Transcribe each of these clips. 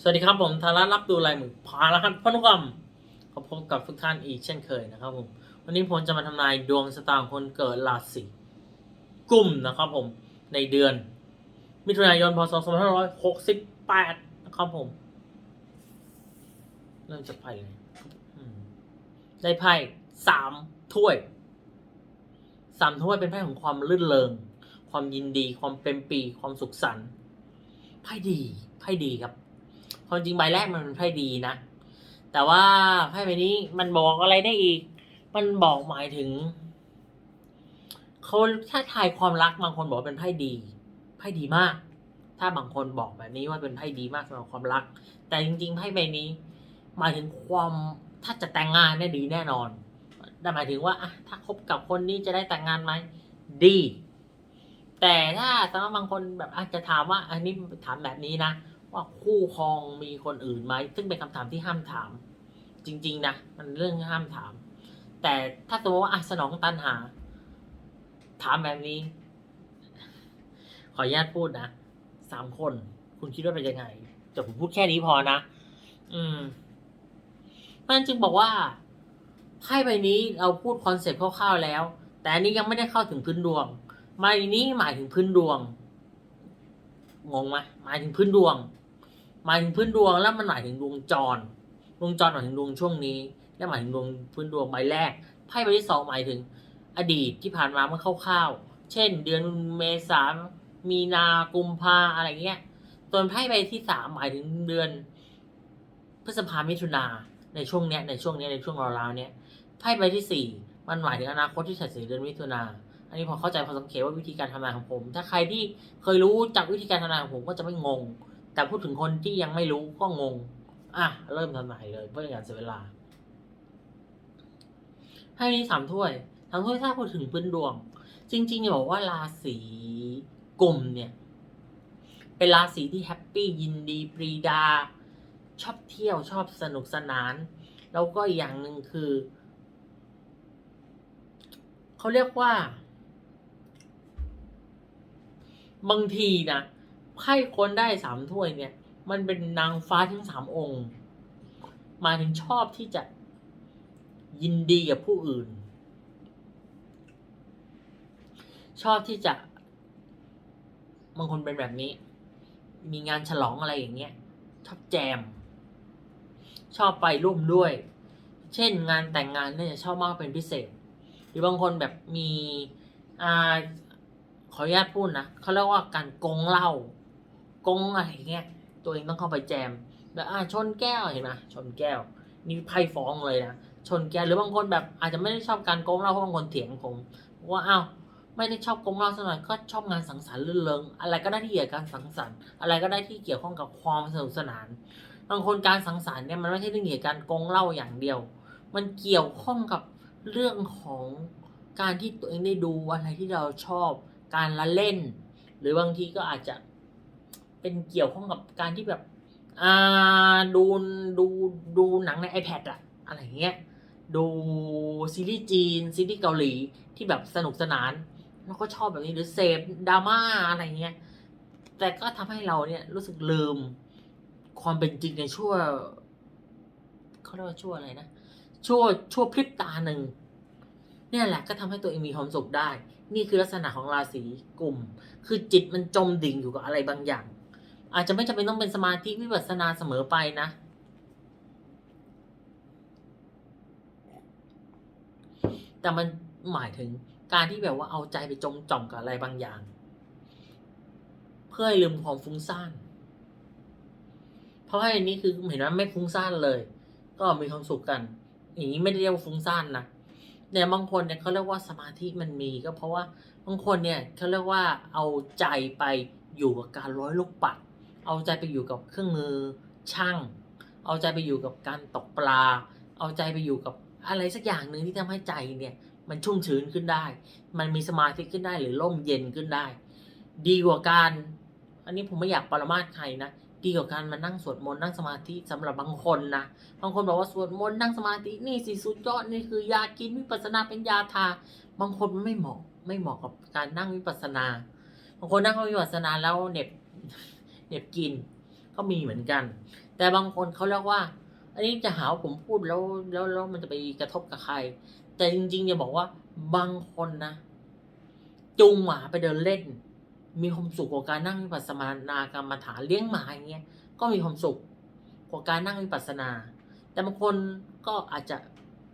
สวัสดีครับผมธารารับดูลายมือพาแล้วครับพนุกรรมขอพบกับทุกท่านอีกเช่นเคยนะครับผมวันนี้ผมจะมาทำนายดวงชะตาของคนเกิดราศีกุมนะครับผมในเดือน มิถุนายนพศ2568นะครับผม เริ่มจากไพ่เลยได้ไพ่สามถ้วยสามถ้วยเป็นไพ่ของความลื่นเริงความยินดี ความเป็นปี ความสุขสันต์ไพ่ดีไพ่ดีครับ ความจริงใบแรกมันเป็นไพ่ดีนะ แต่ว่าไพ่ใบนี้มันบอกอะไรได้อีก มันบอกหมายถึงเขาถ้าทายความรักบางคนบอกเป็นไพ่ดีไพ่ดีมาก ถ้าบางคนบอกแบบนี้ว่าเป็นไพ่ดีมากสำหรับความรัก แต่จริงๆไพ่ใบนี้หมายถึงความถ้าจะแต่งงานเนี่ยดีแน่นอนแต่หมายถึงว่าอะถ้าคบกับคนนี้จะได้แต่งงานไหมดี แต่ถ้าสำหรับบางคนแบบอาจจะถามว่า อันนี้ถามแบบนี้นะ ว่าคู่ครองมีคนอื่นไหมซึ่งเป็นคำถามที่ห้ามถาม จริง ๆ นะ มันเรื่องห้ามถาม แต่ถ้าสมมติว่าอะสนองตันหา ถามแบบนี้ ขออนุญาตพูดนะสามคน คุณคิดว่าเป็นยังไงแต่ผมพูดแค่นี้พอนะอืมมันจึงบอกว่าไพ่ใบนี้เราพูดคอนเซ็ปต์คร่าวๆแล้ว แต่อันนี้ยังไม่ได้เข้าถึงพื้นดวงใบนี้หมายถึงพื้นดวงงงไหมหมายถึงพื้นดวง หมายถึงพื้นดวงแล้วมันหมายถึงดวงจร ดวงจรหมายถึงดวงช่วงนี้ และหมายถึงดวงพื้นดวงใบแรกไพ่ใบที่สองหมายถึง อดีตที่ผ่านมาเมื่อคร่าวๆเช่น เดือนเมษามีนากุมภาอะไรเงี้ยส่วนไพ่ใบที่สามหมายถึงเดือน พฤษภามิถุนาในช่วงเนี้ยในช่วงเนี้ยในช่วงราวๆเนี้ยไพ่ใบที่สี่มันหมายถึงอนาคตที่ถัดจเดือนมิถุนาอันนี้พอเข้าใจพอสังเกตว่าวิธีการทำงานของผม ถ้าใครที่เคยรู้จากวิธีการทำงานของผมก็จะไม่งง แต่พูดถึงคนที่ยังไม่รู้ก็งง อะ เริ่มทำนายเลยเพื่อเป็นการเสียเวลาไพ่นี้สามถ้วยสามถ้วยถ้าพูดถึงพื้นดวง จริงๆจะบอกว่าราศีกลุ่มเนี่ย เป็นราศีที่แฮปปี้ยินดีปรีดา ชอบเที่ยวชอบสนุกสนาน แล้วก็อย่างหนึ่งคือ เขาเรียกว่า บางทีนะ ไพ่คนได้สามถ้วยเนี่ย มันเป็นนางฟ้าทั้งสามองค์ มาถึงชอบที่จะยินดีกับผู้อื่น ชอบที่จะบางคนเป็นแบบนี้ มีงานฉลองอะไรอย่างเงี้ย ชอบแจม ชอบไปร่วมด้วย เช่นงานแต่งงานเนี่ยชอบมากเป็นพิเศษ หรือบางคนแบบมีอ่าขออนุญาตพูดนะเขาเรียกว่าการกงเหล้า กงอะไรอย่างเงี้ยตัวเองต้องเข้าไปแจมแบบอ่าชนแก้วเห็นไหมชนแก้ว นี่ไพ่ฟ้องเลยนะชนแก้วหรือบางคนแบบอาจจะไม่ได้ชอบการโกงเล้าเพราะบางคนเถียงผมว่าอ้าวไม่ได้ชอบโกงเล้าสักหน่อยก็ชอบงานสังสรรค์ลื่นเริงอะไรก็ได้ที่เกี่ยวกับการสังสรรค์อะไรก็ได้ที่เกี่ยวข้องกับความสนุกสนานบางคนการสังสรรค์เนี่ยมันไม่ใช่เรื่องเกี่ยวกับการโกงเล้าอย่างเดียว มันเกี่ยวข้องกับเรื่องของการที่ตัวเองได้ดูอะไรที่เราชอบ การละเล่น หรือบางทีก็อาจจะ เป็นเกี่ยวข้องกับการที่แบบอ่าดูดูดูหนังใน iPad อะอะไรเงี้ยดูซีรีส์จีนซีรีส์เกาหลีที่แบบสนุกสนานแล้วก็ชอบแบบนี้หรือเสพดราม่าอะไรเงี้ยแต่ก็ทำให้เราเนี่ยรู้สึกลืมความเป็นจริงในชั่วเขาเรียกว่าชั่วอะไรนะชั่วชั่วพริบตาหนึ่งเนี่ยแหละก็ทำให้ตัวเองมีความสุขได้ นี่คือลักษณะของราศีกลุ่ม คือจิตมันจมดิ่งอยู่กับอะไรบางอย่าง อาจจะไม่จำเป็นต้องเป็นสมาธิวิปัสสนาเสมอไปนะ แต่มันหมายถึงการที่แบบว่าเอาใจไปจมจ่อมกับอะไรบางอย่าง เพื่อให้ลืมความฟุ้งซ่าน เพราะว่าอันนี้คือเห็นว่าไม่ฟุ้งซ่านเลย ก็มีความสุขกัน อย่างนี้ไม่ได้เรียกว่าฟุ้งซ่านนะเนี่บางคนเนี่ยเขาเรียกว่าสมาธิมันมีก็เพราะว่าบางคนเนี่ยเขาเรียกว่าเอาใจไปอยู่กับการร้อยลูกปัด เอาใจไปอยู่กับเครื่องมือช่าง เอาใจไปอยู่กับการตกปลา เอาใจไปอยู่กับอะไรสักอย่างหนึ่งที่ทำให้ใจเนี่ย มันชุ่มชื้นขึ้นได้ มันมีสมาธิขึ้นได้หรือร่มเย็นขึ้นได้ ดีกว่าการ อันนี้ผมไม่อยากปรมาสใครนะดีกว่าการมานั่งสวดมนต์นั่งสมาธิสำหรับบางคนนะบางคนบอกว่าสวดมนต์นั่งสมาธินี่สิสุดยอดนี่คือยากินวิปัสนาเป็นยาทา บางคนไม่เหมาะไม่เหมาะกับการนั่งวิปัสนาบางคนนั่งวิปัสสนาแล้วเหน็บ เหน็บกินก็มีเหมือนกัน แต่บางคนเขาเรียกว่า อันนี้จะหาว่าผมพูดแล้วแล้วแล้วมันจะไปกระทบกับใคร แต่จริงๆจะบอกว่าบางคนนะ จูงหมาไปเดินเล่น มีความสุขกว่าการนั่งวิปัสสนากรรมฐานเลี้ยงหมาอย่างเงี้ยก็มีความสุขกว่าการนั่งวิปัสสนา แต่บางคนก็อาจจะ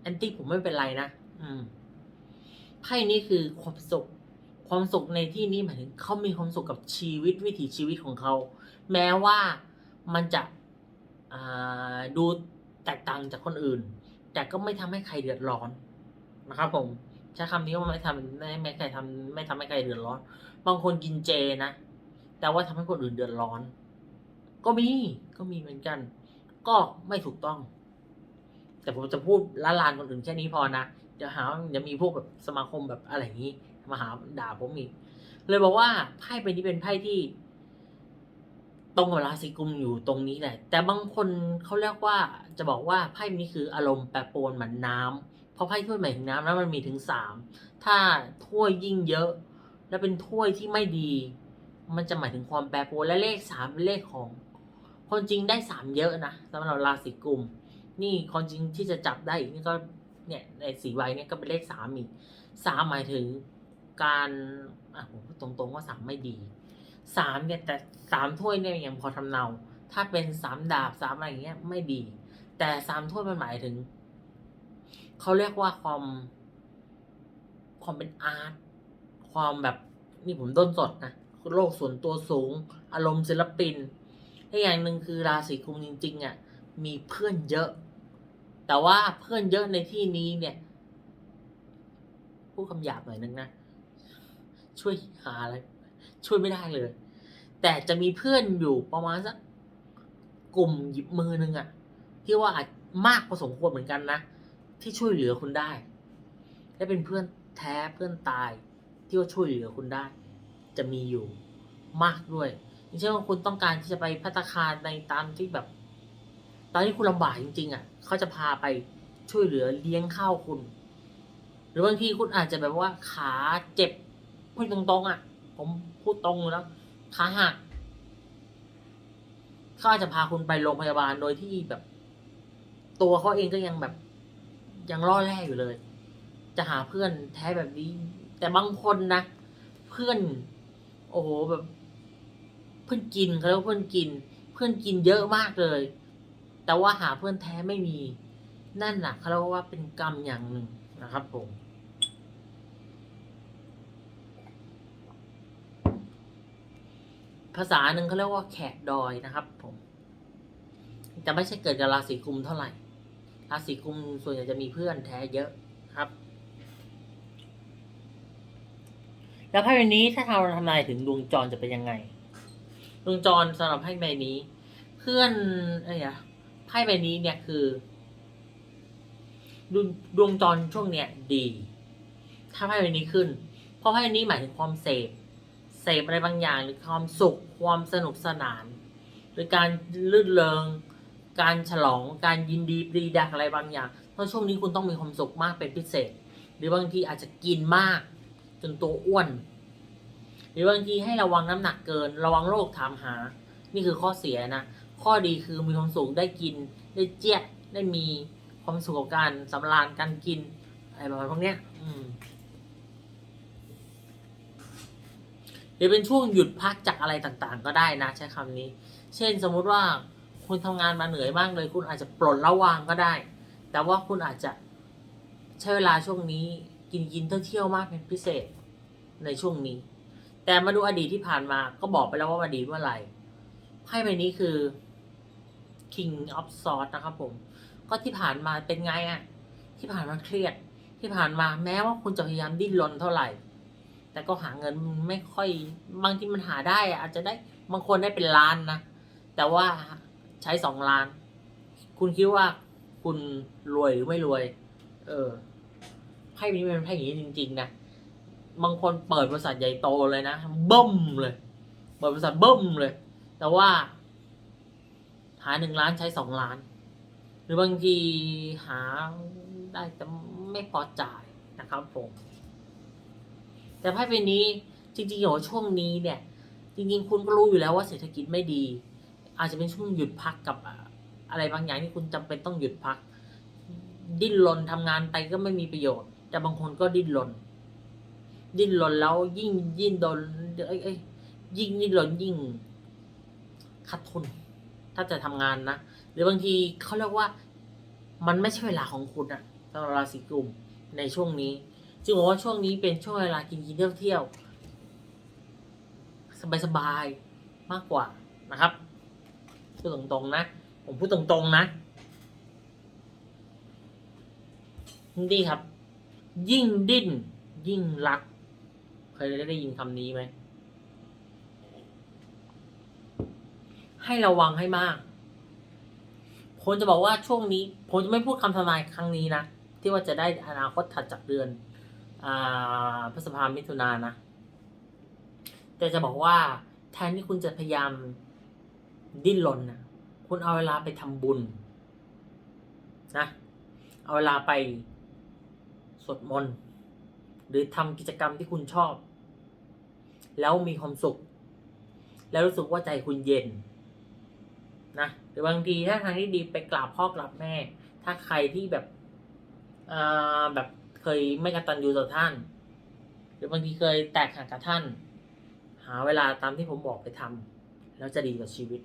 แอนตี้ผมไม่เป็นไรนะ อืมไพ่นี้คือความสุข ความสุขในที่นี้หมายถึงเขามีความสุขกับชีวิตวิถีชีวิตของเขา แม้ว่ามันจะดูแตกต่างจากคนอื่น แต่ก็ไม่ทำให้ใครเดือดร้อนนะครับผมใช้คำนี้ว่าไม่ทำไม่ไม่ใครทำไม่ทำให้ใครเดือดร้อน บางคนกินเจนะ แต่ว่าทำให้คนอื่นเดือดร้อน ก็มีก็มีเหมือนกัน ก็ไม่ถูกต้อง แต่ผมจะพูดละลานคนอื่นแค่นี้พอนะจะหาจะมีพวกแบบสมาคมแบบอะไรอย่างนี้ มาหาด่าผมอีก เลยบอกว่าไพ่ใบนี้เป็นไพ่ที่ ตรงกับราศีกุมอยู่ตรงนี้แหละ แต่บางคนเขาเรียกว่าจะบอกว่าไพ่นี้คืออารมณ์แปรปรวนเหมือนน้ำเพราะไพ่ถ้วยหมายถึงน้ำแล้วมันมีถึงสามถ้าถ้วยยิ่งเยอะ และเป็นถ้วยที่ไม่ดี มันจะหมายถึงความแปรปรวนและเลขสามเป็นเลขของ คนจริงได้สามเยอะนะสำหรับราศีกุมนี่คนจริงที่จะจับได้อีกนี่ก็เนี่ยในสีใบเนี่ยก็เป็นเลขสามอีกสามหมายถึง การอะผมพูดตรงๆว่าสามไม่ดีสามเนี่ยแต่สามถ้วยเนี่ยยังพอทำเนา ถ้าเป็นสามดาบสามอะไรอย่างเงี้ยไม่ดี แต่สามถ้วยมันหมายถึงเขาเรียกว่าความความเป็นอาร์ตความแบบนี่ผมต้นสดนะโลกส่วนตัวสูง อารมณ์ศิลปินและอย่างหนึ่งคือราศีกุมจริงๆอะมีเพื่อนเยอะ แต่ว่าเพื่อนเยอะในที่นี้เนี่ยพูดคำหยาบหน่อยนึงนะ ช่วยหาอะไรช่วยไม่ได้เลย แต่จะมีเพื่อนอยู่ประมาณสักกลุ่มหยิบมือหนึ่งอะที่ว่าอาจมากพอสมควรเหมือนกันนะ ที่ช่วยเหลือคุณได้และเป็นเพื่อนแท้เพื่อนตาย ที่ว่าช่วยเหลือคุณได้ จะมีอยู่มากด้วยอย่างเช่นว่าคุณต้องการที่จะไปพัตคารในตามที่แบบ ตอนที่คุณลำบากจริง ๆอะเขาจะพาไปช่วยเหลือเลี้ยงข้าวคุณ หรือบางทีคุณอาจจะแบบว่าขาเจ็บ พูดตรงๆอะ ผมพูดตรงเลยแล้วขาหักเขาอาจจะพาคุณไปโรงพยาบาลโดยที่แบบ ตัวเขาเองก็ยังแบบ ยังล่อแร่อยู่เลย จะหาเพื่อนแท้แบบนี้ แต่บางคนนะเพื่อน โอ้โหแบบ เพื่อนกินเขาเรียกว่าเพื่อนกิน เพื่อนกินเยอะมากเลย แต่ว่าหาเพื่อนแท้ไม่มี นั่นน่ะเขาเรียกว่าเป็นกรรมอย่างหนึ่งนะครับผม ภาษาหนึ่งเขาเรียกว่าแขกดอยนะครับ ผมจะไม่ใช่เกิดกับราศีกุมเท่าไหร่ ราศีกุมส่วนใหญ่จะมีเพื่อนแท้เยอะครับ แล้วไพ่ใบนี้ถ้าเราทำนายถึงดวงจรจะเป็นยังไง ดวงจรสำหรับไพ่ใบนี้ เพื่อนอะไรอะไพ่ใบนี้เนี่ยคือดวงดวงจรช่วงเนี้ยดี ถ้าไพ่ใบนี้ขึ้น เพราะไพ่ใบนี้หมายถึงความเสพ เสพอะไรบางอย่างหรือความสุขความสนุกสนาน หรือการลื่นเริง การฉลองการยินดีปรีดักอะไรบางอย่าง เพราะช่วงนี้คุณต้องมีความสุขมากเป็นพิเศษ หรือบางทีอาจจะกินมาก จนตัวอ้วน หรือบางทีให้ระวังน้ำหนักเกิน ระวังโรคถามหา นี่คือข้อเสียนะ ข้อดีคือมีความสุขได้กิน ได้เจี๊ยะได้มีความสุขกับการสำราญการกินอะไรประมาณพวกเนี้ย อืม หรือเป็นช่วงหยุดพักจากอะไรต่างๆ ก็ได้นะใช้คำนี้ เช่นสมมุติว่าคุณทำงานมาเหนื่อยมากเลย คุณอาจจะปลดระวางก็ได้ แต่ว่าคุณอาจจะใช้เวลาช่วงนี้กินกินเที่ยวๆมากเป็นพิเศษในช่วงนี้ แต่มาดูอดีตที่ผ่านมาก็บอกไปแล้วว่าอดีตเมื่อไหร่ไพ่ใบนี้คือ King of Swords นะครับผม ก็ที่ผ่านมาเป็นไงอะที่ผ่านมาเครียด ที่ผ่านมาแม้ว่าคุณจะพยายามดิ้นรนเท่าไหร่ แต่ก็หาเงินไม่ค่อยบางที่มันหาได้อะอาจจะได้บางคนได้เป็นล้านนะ แต่ว่าใช้สองล้าน คุณคิดว่าคุณรวยหรือไม่รวย เออไพ่นี้เป็นไพ่อย่างนี้จริง ๆ นะ บางคนเปิดบริษัทใหญ่โตเลยนะบิ้มเลย เปิดบริษัทบิ้มเลย แต่ว่า หาหนึ่งล้านใช้สองล้าน หรือบางทีหาได้แต่ไม่พอจ่ายนะครับผม แต่ไพ่ใบนี้จริงๆโหช่วงนี้เนี่ย จริงๆ คุณก็รู้อยู่แล้วว่าเศรษฐกิจไม่ดี อาจจะเป็นช่วงหยุดพักกับอะไรบางอย่างที่คุณจำเป็นต้องหยุดพัก ดิ้นรนทำงานไปก็ไม่มีประโยชน์ แต่บางคนก็ดิ้นรนดิ้นรนแล้วยิ่งยิ่งโดนเอ้ยเอ้ยยิ่งดิ้นรนยิ่งขาดทุน ถ้าจะทำงานนะหรือบางทีเขาเรียกว่ามันไม่ใช่เวลาของคุณอะสำหรับราศีกุมในช่วงนี้ จึงบอกว่าช่วงนี้เป็นช่วงเวลากินกินเที่ยวเที่ยวสบายสบายมากกว่านะครับพูดตรงๆนะ ผมพูดตรงๆนะนี่ครับ ยิ่งดิ้น ยิ่งรัก เคยได้ยินคำนี้ไหม ให้ระวังให้มากผมจะบอกว่าช่วงนี้ผมจะไม่พูดคำทำนายครั้งนี้นะ ที่ว่าจะได้อนาคตถัดจากเดือน พฤษภามิถุนานะ แต่จะบอกว่าแทนที่คุณจะพยายามดิ้นรนนะคุณเอาเวลาไปทำบุญนะ เอาเวลาไปสวดมนต์หรือทำกิจกรรมที่คุณชอบ แล้วมีความสุข แล้วรู้สึกว่าใจคุณเย็นนะหรือบางทีถ้าทางที่ดีไปกราบพ่อกราบแม่ ถ้าใครที่แบบอ่าแบบ เคยไม่กตัญญูต่อท่าน หรือบางทีเคยแตกหักกับท่าน หาเวลาตามที่ผมบอกไปทำแล้วจะดีกับชีวิต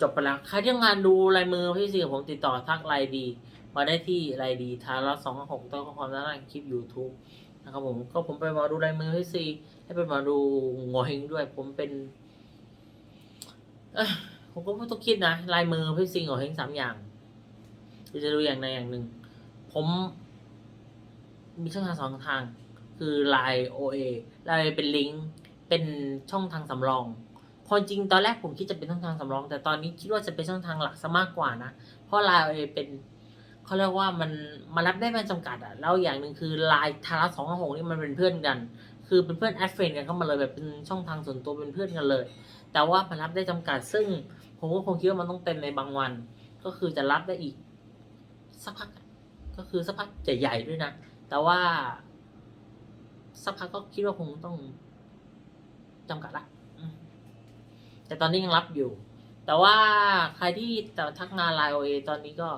จบไปแล้วใครที่งารดูลายมือพี่ซีกับผมติดต่อทักไลน์ดี มาได้ที่ไลน์ดีทาร์สองหกต้นข้อความด้านล่างคลิป YouTube นะครับผมก็ผมไปมาดูลายมือพี่ซีให้ไปมาดูงอเฮงด้วยผมเป็นผมก็ไม่ต้องคิดนะลายมือพี่ซีงอเฮงสามอย่าง ที่จะดูอย่างใดอย่างหนึ่ง ผมมีช่องทางสองทาง คือ Line OA ไลน์เป็นลิงก์เป็นช่องทางสำรองความจริงตอนแรกผมคิดจะเป็นช่องทางสำรอง แต่ตอนนี้คิดว่าจะเป็นช่องทางหลักซะมากกว่านะ เพราะ Line OA เป็นเขาเรียกว่ามันมันรับได้ไม่จำกัดอะแล้วอย่างหนึ่งคือ Line ทาร์สองหกนี่มันเป็นเพื่อนกัน คือเป็นเพื่อนแอดเฟนกันเข้ามาเลยแบบเป็นช่องทางส่วนตัวเป็นเพื่อนกันเลย แต่ว่ามันรับได้จำกัดซึ่งผมก็คงคิดว่ามันต้องเต็มในบางวัน ก็คือจะรับได้อีก สักพักก็คือสักพักใหญ่ๆด้วยนะ แต่ว่า สักพักก็คิดว่าคงต้องจำกัดละแต่ตอนนี้ยังรับอยู่ แต่ว่าใครที่แต่ทักงานไลน์โอเอตอนนี้ก็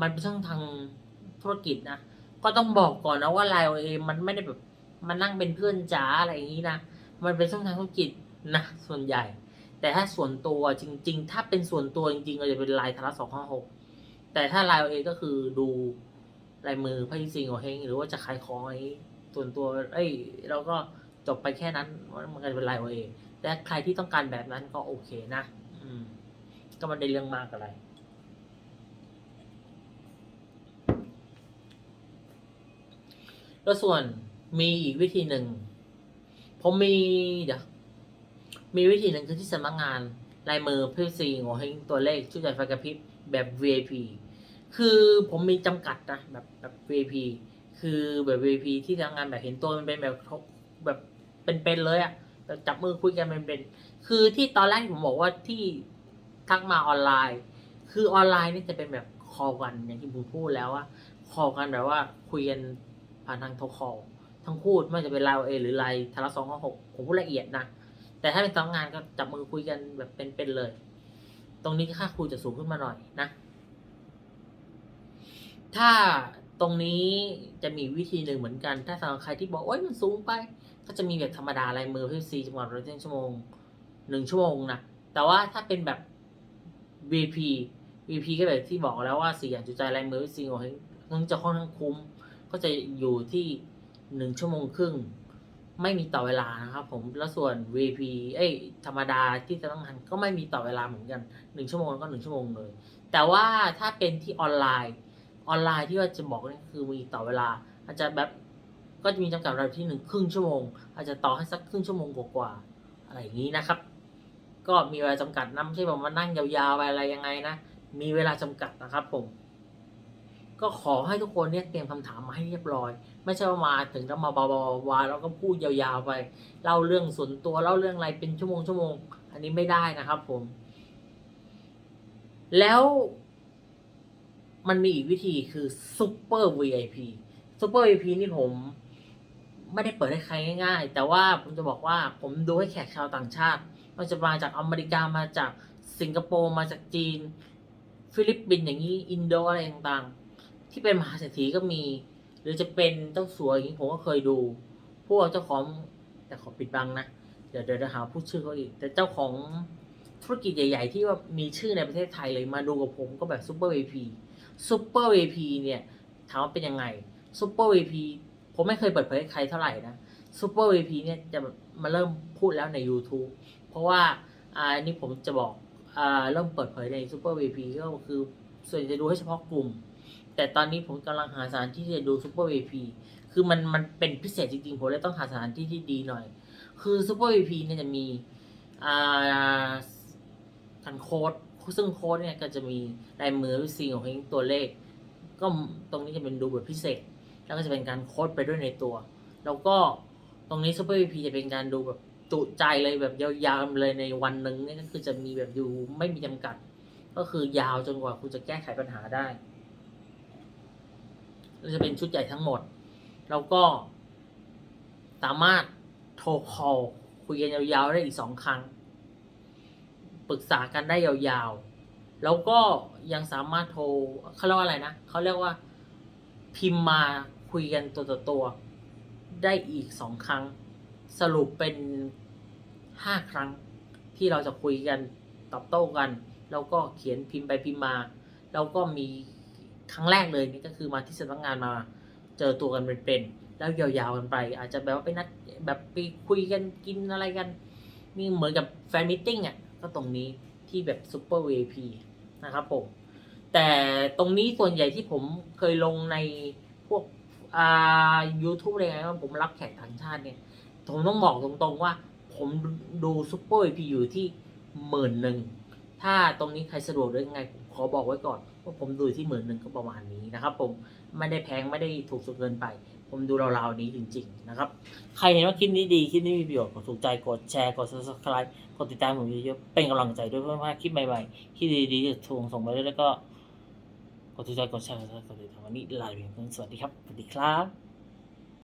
มันเป็นช่องทางธุรกิจนะ ก็ต้องบอกก่อนนะว่าไลน์โอเอมันไม่ได้แบบมานั่งเป็นเพื่อนจ๋าอะไรอย่างนี้นะ มันเป็นช่องทางธุรกิจนะส่วนใหญ่ แต่ถ้าส่วนตัวจริง ๆ ถ้าเป็นส่วนตัวจริงๆก็จะเป็นไลน์ทาระสองห้าหก แต่ถ้าลน์เองก็คือดูลายมือพระยิซิงโอเฮงหรือว่าจะขายของอะไรส่วนตัวเอ้ยเราก็จบไปแค่นั้นมันก็เป็นลน์เองแต่ใครที่ต้องการแบบนั้นก็โอเคนะอืม ก็ไมันได้เรื่องมากอะไรแล้วส่วนมีอีกวิธีหนึ่งผมมีเดี๋ยวมีวิธีหนึ่งคือที่สำนักงานลายมือพี่ซีโงเฮงตัวเลขชุดใหญ่ไฟกระพริบแบบ VIP คือผมมีจำกัดนะแบบแบบ VIP คือแบบ VIP ที่ทำงานแบบเห็นตัวมันเป็นแบบแบบเป็นๆเลยอะจับมือคุยกันเป็นๆคือที่ตอนแรกผมบอกว่าที่ทักมาออนไลน์ คือออนไลน์นี่จะเป็นแบบคอลกันอย่างที่ผมพูดแล้วว่าคอลกันแบบว่าคุยกันผ่านทางโทรคอลทั้งคู่ไม่ว่าจะเป็นไลน์เอหรือไลน์ทาระสองหกผมพูดละเอียดนะแต่ถ้าเป็นสองงานก็จับมือคุยกันแบบเป็นๆเลย ตรงนี้ค่าคุยจะสูงขึ้นมาหน่อยนะ ถ้าตรงนี้จะมีวิธีหนึ่งเหมือนกัน ถ้าสำหรับใครที่บอกโอ๊ยมันสูงไป ก็จะมีแบบธรรมดาลายมือพี่ซีจังหวัดละเจ็ดชั่วโมงหนึ่งชั่วโมงนะแต่ว่าถ้าเป็นแบบ VP VP ก็แบบที่บอกแล้วว่าสี่อย่างจุใจลายมือพี่ซีโอ้ยมันจะค่อนข้างคุ้ม ก็จะอยู่ที่หนึ่งชั่วโมงครึ่ง ไม่มีต่อเวลานะครับผมแล้วส่วน VP เอ้ยธรรมดาที่จะต้องทำก็ไม่มีต่อเวลาเหมือนกันหนึ่งชั่วโมงก็หนึ่งชั่วโมงเลย แต่ว่าถ้าเป็นที่ออนไลน์ ออนไลน์ที่ว่าจะบอกนี่คือมีต่อเวลา อาจจะแบบก็จะมีจำกัดเวลาที่หนึ่งครึ่งชั่วโมง อาจจะต่อให้สักครึ่งชั่วโมงกว่าๆอะไรอย่างนี้นะครับ ก็มีเวลาจำกัดนะไม่ใช่แบบมานั่งยาวๆไปอะไรยังไงนะมีเวลาจำกัดนะครับผม ก็ขอให้ทุกคนเนี่ยเตรียมคำถามมาให้เรียบร้อย ไม่ใช่ว่ามาถึงแล้วมาบาๆๆแล้วก็พูดยาวๆไปเล่าเรื่องส่วนตัวเล่าเรื่องอะไรเป็นชั่วโมงชั่วโมงอันนี้ไม่ได้นะครับผม แล้ว มันมีอีกวิธีคือ Super VIP Super VIP นี่ผม ไม่ได้เปิดให้ใครง่ายๆ แต่ว่าผมจะบอกว่าผมดูให้แขกชาวต่างชาติมันจะมาจากอเมริกามาจากสิงคโปร์มาจากจีน ฟิลิปปินส์อย่างนี้ อินโดอะไรต่างๆ ที่เป็นมหาเศรษฐีก็มี หรือจะเป็นเจ้าสัวอย่างนี้ผมก็เคยดู พวกเจ้าของแต่ขอปิดบังนะ เดี๋ยวเดี๋ยวจะหาพูดชื่อเขาอีก แต่เจ้าของธุรกิจใหญ่ ๆ ที่ว่ามีชื่อในประเทศไทยเลยมาดูกับผมก็แบบซูเปอร์วีพี ซูเปอร์วีพีเนี่ยถามว่าเป็นยังไงซูเปอร์วีพีผมไม่เคยเปิดเผยให้ใครเท่าไหร่นะซูเปอร์วีพีเนี่ยจะมาเริ่มพูดแล้วใน YouTube เพราะว่าอ่าอันนี้ผมจะบอกอ่าเริ่มเปิดเผยในซูเปอร์วีพีก็คือส่วนใหญ่จะดูให้เฉพาะกลุ่ม แต่ตอนนี้ผมกำลังหาสถานที่ที่จะดูซูเปอร์วีพีคือมันมันเป็นพิเศษจริงๆ ผมเลยต้องหาสถานที่ที่ดีหน่อย คือซูเปอร์วีพีเนี่ยจะมีอ่าการโค้ด ซึ่งโค้ดเนี่ยก็จะมีลายมือวิซีของเองตัวเลข ก็ตรงนี้จะเป็นดูแบบพิเศษ แล้วก็จะเป็นการโค้ดไปด้วยในตัว แล้วก็ตรงนี้ซูเปอร์วีพีจะเป็นการดูแบบจุใจเลยแบบยาวๆเลยในวันหนึ่งนี่ก็คือจะมีแบบดูไม่มีจำกัด ก็คือยาวจนกว่าคุณจะแก้ไขปัญหาได้แล้วจะเป็นชุดใหญ่ทั้งหมด แล้วก็ สามารถโทรคอลคุยกันยาวๆได้อีกสองครั้ง ปรึกษากันได้ยาวๆ แล้วก็ยังสามารถโทรเขาเรียกว่าอะไรนะเขาเรียกว่าพิมพ์มาคุยกันตัวต่อตัวได้อีกสองครั้ง สรุปเป็นห้าครั้งที่เราจะคุยกันตอบโต้กัน แล้วก็เขียนพิมพ์ไปพิมพ์มา แล้วก็มีครั้งแรกเลยนี่ก็คือมาที่สำนักงานมาเจอตัวกันเป็นๆแล้วยาวๆกันไป อาจจะแบบว่าไปนัดแบบไปคุยกันกินอะไรกันนี่เหมือนกับแฟนมิทติ้งอะ ก็ตรงนี้ที่แบบซูเปอร์ VIP นะครับผม แต่ตรงนี้ส่วนใหญ่ที่ผมเคยลงในพวกอ่า u t u b e อะไรเงี้ยผมรับแขกต่างชาติเนี่ย ผมต้องบอกตรงๆว่า ผมดูซูเปอร์ VIP อยู่ที่หมื่นหนึ่ง ถ้าตรงนี้ใครสะดวกหรือยังไงผมขอบอกไว้ก่อนว่าผมดูที่หมื่นหนึ่งก็ประมาณนี้นะครับผม ไม่ได้แพงไม่ได้ถูกสุดเกินไป ผมดูราวๆนี้จริง ๆ นะครับ ใครเห็นว่าคลิปนี้ดี คลิปนี้มีประโยชน์กดถูกใจกดแชร์กด subscribe กดติดตามผมเยอะๆเป็นกำลังใจด้วยเพื่อให้คลิปใหม่ๆที่ดีๆจะถูกส่งไปเรื่อยๆแล้วก็กดถูกใจกดแชร์กดติดตามวันนี้ลาไปเพื่อนสวัสดีครับสวัสดีครับ